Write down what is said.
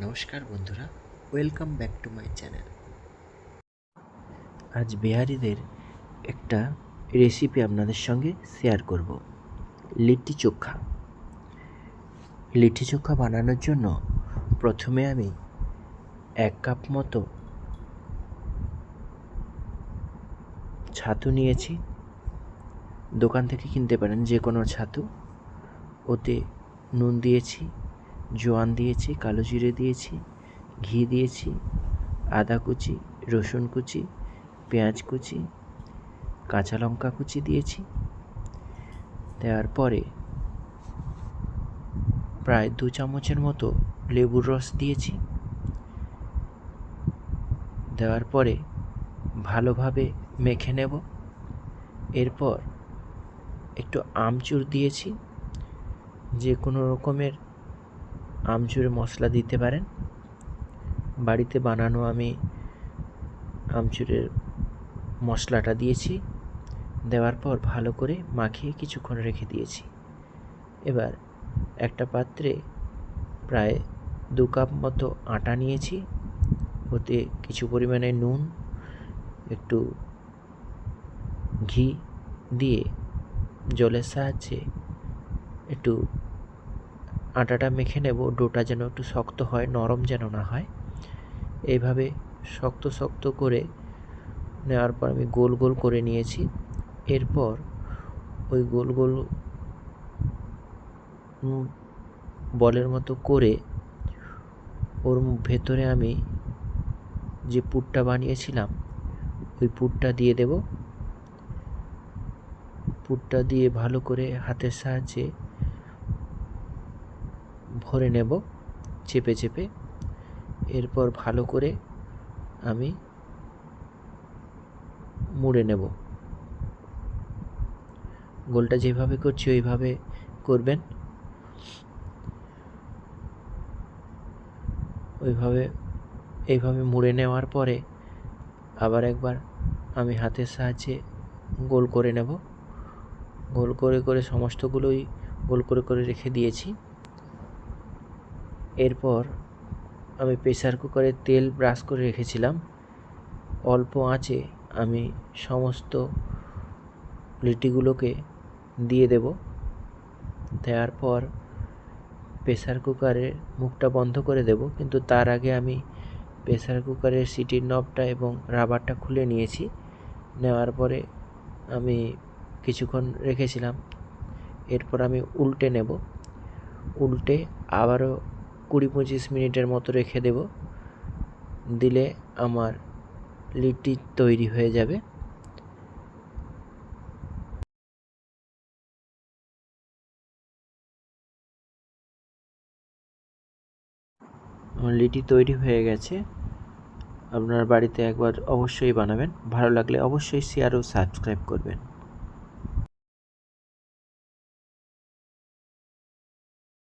নমস্কার বন্ধুরা welcome back to my channel আজ বিহারিদের একটা রেসিপি আপনাদের সঙ্গে শেয়ার করব, লিট্টি চোখা। লিট্টি চোখা বানানোর জন্য প্রথমে আমি এক কাপ মতো ছাতু নিয়েছি। দোকান থেকে কিনতে পারেন যে কোনো ছাতু। ওতে নুন দিয়েছি জোয়ান দিয়েছি, কালো জিরে দিয়েছি, ঘি দিয়েছি, আদা কুচি, রসুন কুচি, পেঁয়াজ কুচি, কাঁচা লঙ্কা কুচি দিয়েছি। দেওয়ার পরে প্রায় দু চামচের মতো লেবুর রস দিয়েছি। দেওয়ার পরে ভালোভাবে মেখে নেব। এরপর একটু আমচুর দিয়েছি। যে কোনো রকমের আমচুরে মশলা দিতে পারেন। বাড়িতে বানানো আমি আমচুরের মশলাটা দিয়েছি। দেওয়ার পর ভালো করে মাখিয়ে কিছুক্ষণ রেখে দিয়েছি। এবার একটা পাত্রে প্রায় দু কাপ মতো আটা নিয়েছি। ওতে কিছু পরিমাণে নুন, একটু ঘি দিয়ে জলের সাহায্যে একটু আটাটা মেখে নেব, ডোটা যেন একটু শক্ত হয়, নরম যেন না হয়। এইভাবে শক্ত শক্ত করে নেওয়ার পর আমি গোল গোল করে নিয়েছি। এরপর ওই গোল গোল বলের মতো করে ওর ভেতরে আমি যে পুরটা বানিয়েছিলাম, ওই পুরটা দিয়ে দেব। পুরটা দিয়ে ভালো করে হাতের সাহায্যে ভরে নেব, চেপে চেপে। এরপর ভালো করে আমি মুড়ে নেব। গোলটা যেভাবে করছি ওইভাবে করবেন। ওইভাবে, এইভাবে মুড়ে নেওয়ার পরে আবার একবার আমি হাতের সাহায্যে গোল করে নেব। গোল করে করে সমস্তগুলোই গোল করে করে রেখে দিয়েছি। এরপর আমি প্রেসার কুকারে তেল ব্রাশ করে রেখেছিলাম। অল্প আঁচে আমি সমস্ত লিটিগুলোকে দিয়ে দেব। দেওয়ার পর প্রেসার কুকারের মুখটা বন্ধ করে দেব। কিন্তু তার আগে আমি প্রেসার কুকারের সিটির নবটা এবং রাবারটা খুলে নিয়েছি। নেওয়ার পরে আমি কিছুক্ষণ রেখেছিলাম। এরপর আমি উল্টে নেব। উল্টে আবারও কুড়ি পঁচিশ মিনিটের মতো রেখে দেব। দিলে আমার লিট্টি তৈরি হয়ে যাবে। আমার লিটি তৈরি হয়ে গেছে। আপনার বাড়িতে একবার অবশ্যই বানাবেন। ভালো লাগলে অবশ্যই শেয়ার ও সাবস্ক্রাইব করবেন।